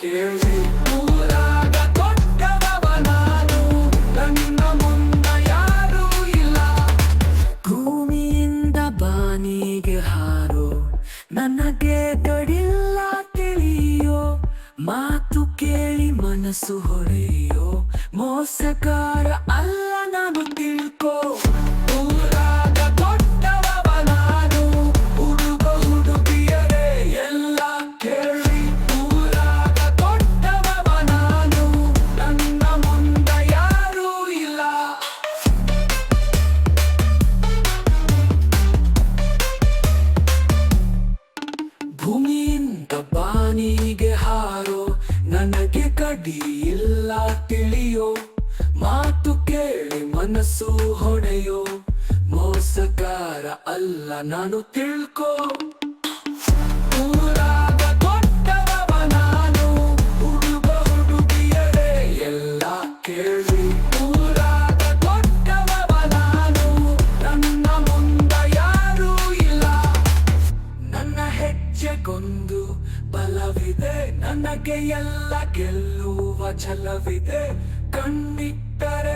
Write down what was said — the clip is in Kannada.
ಕೇಳಿ. ಊರಾಗ ದೊಡ್ಡದವ ನಾನು. ನನ್ನ ಯಾರೂ ಇಲ್ಲ. ಭೂಮಿಯಿಂದ ಬಾನಿಗೆ ಹಾರೋ. ನನಗೆ ದಡಿಲ್ಲ ತಿಳಿಯೋ. ಮಾತು ಕೇಳಿ ಮನಸ್ಸು ಹೊಳೆಯೋ ಮೋಸಕಾರ ಅಲ್ಲ ನಾನು ತಿಳ್ಕೋ. ಹೀಗೆ ಹಾರೋ? ನನಗೆ ಕಡಿಯಿಲ್ಲ ತಿಳಿಯೋ? ಮಾತು ಕೇಳಿ ಮನಸ್ಸು ಹೊಣೆಯೋ ಮೋಸಗಾರ ಅಲ್ಲ ನಾನು ತಿಳ್ಕೋ. ಛಲವಿದೆ ನನಗೆ ಎಲ್ಲ ಗೆಲ್ಲುವ ಛಲವಿದೆ. ಕಣ್ಣಿಟ್ಟರೆ